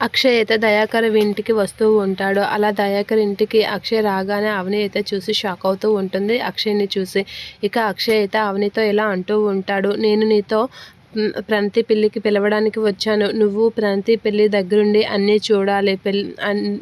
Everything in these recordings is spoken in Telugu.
అక్షయ్ అయితే దయాకర్ ఇంటికి వస్తూ ఉంటాడు. అలా దయాకర్ ఇంటికి అక్షయ్ రాగానే అవని అయితే చూసి షాక్ అవుతూ ఉంటుంది. అక్షయ్ని చూసి ఇక అక్షయ్ అయితే అవనితో ఇలా అంటూ ఉంటాడు. నేను నీతో ప్రంతి పెళ్ళికి పిలవడానికి వచ్చాను. నువ్వు ప్రణతి పెళ్ళి దగ్గరుండి అన్నీ చూడాలి. పెళ్ళి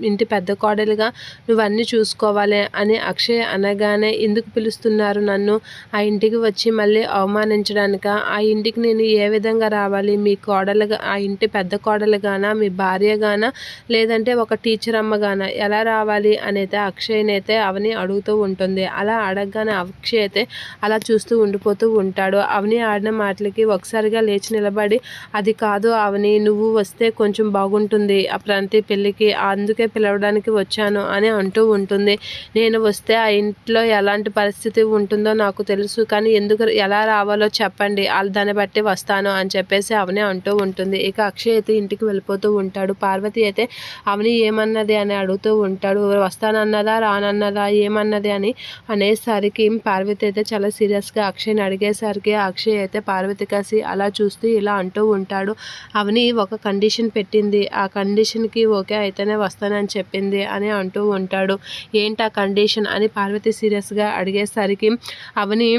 ఇంటి పెద్ద కోడలుగా నువ్వు అన్నీ చూసుకోవాలి అని అక్షయ్ అనగానే ఎందుకు పిలుస్తున్నారు నన్ను? ఆ ఇంటికి వచ్చి మళ్ళీ అవమానించడానిక? ఆ ఇంటికి నేను ఏ విధంగా రావాలి? మీ కోడలుగా ఆ ఇంటి పెద్ద కోడలుగానా? మీ భార్యగానా? లేదంటే ఒక టీచర్ అమ్మగానా? ఎలా రావాలి? అనేది అక్షయ్నైతే అవని అడుగుతూ ఉంటుంది. అలా అడగగానే అక్షయ్ అయితే అలా చూస్తూ ఉండిపోతూ ఉంటాడు. అవని ఆడిన మాటలకి ఒకసారిగా లేచి నిలబడి అది కాదు అవని నువ్వు వస్తే కొంచెం బాగుంటుంది. ఆ ప్రాంతి పెళ్ళికి అందుకే పిలవడానికి వచ్చాను అని అంటూ ఉంటుంది. నేను వస్తే ఆ ఇంట్లో ఎలాంటి పరిస్థితి ఉంటుందో నాకు తెలుసు కానీ ఎందుకు ఎలా రావాలో చెప్పండి. వాళ్ళు దాన్ని బట్టి వస్తాను అని చెప్పేసి అవని అంటూ ఉంటుంది. ఇక అక్షయ్ అయితే ఇంటికి వెళ్ళిపోతూ ఉంటాడు. పార్వతి అయితే అవని ఏమన్నది? అని అడుగుతూ ఉంటాడు. వస్తానన్నదా? రానన్నదా? ఏమన్నది? అని అనేసరికి పార్వతి అయితే చాలా సీరియస్గా అక్షయ్ని అడిగేసరికి అక్షయ్ అయితే పార్వతి కాసి అలా చూస్తూ ఇలా అంటూ ఉంటాడు. అవని ఒక కండిషన్ పెట్టింది. ఆ కండిషన్కి ఓకే అయితేనే వస్తానని చెప్పింది అని అంటూ ఉంటాడు. ఏంటి ఆ కండిషన్ అని పార్వతి సీరియస్గా అడిగేసరికి అవని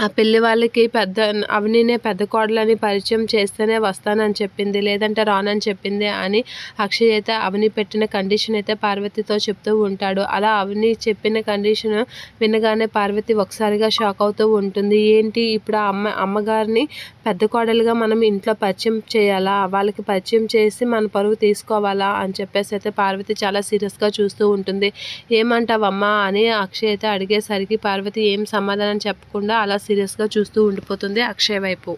ఆ పెళ్ళి వాళ్ళకి పెద్ద అవనినే పెద్ద కోడలని పరిచయం చేస్తేనే వస్తానని చెప్పింది లేదంటే రానని చెప్పింది అని అక్షయ్ అయితే అవని పెట్టిన కండిషన్ అయితే పార్వతితో చెప్తూ ఉంటాడు. అలా అవని చెప్పిన కండిషన్ వినగానే పార్వతి ఒకసారిగా షాక్ అవుతూ ఉంటుంది. ఏంటి ఇప్పుడు ఆ అమ్మ అమ్మగారిని పెద్ద కోడలుగా మనం ఇంట్లో పరిచయం చేయాలా? వాళ్ళకి పరిచయం చేసి మన పరువు తీసుకోవాలా? అని చెప్పేసి అయితే పార్వతి చాలా సీరియస్గా చూస్తూ ఉంటుంది. ఏమంటావమ్మా అని అక్షయ్ అయితే అడిగేసరికి పార్వతి ఏం సమాధానం చెప్పకుండా అలా సీరియస్గా చూస్తూ ఉండిపోతుంది అక్షయ్ వైపు.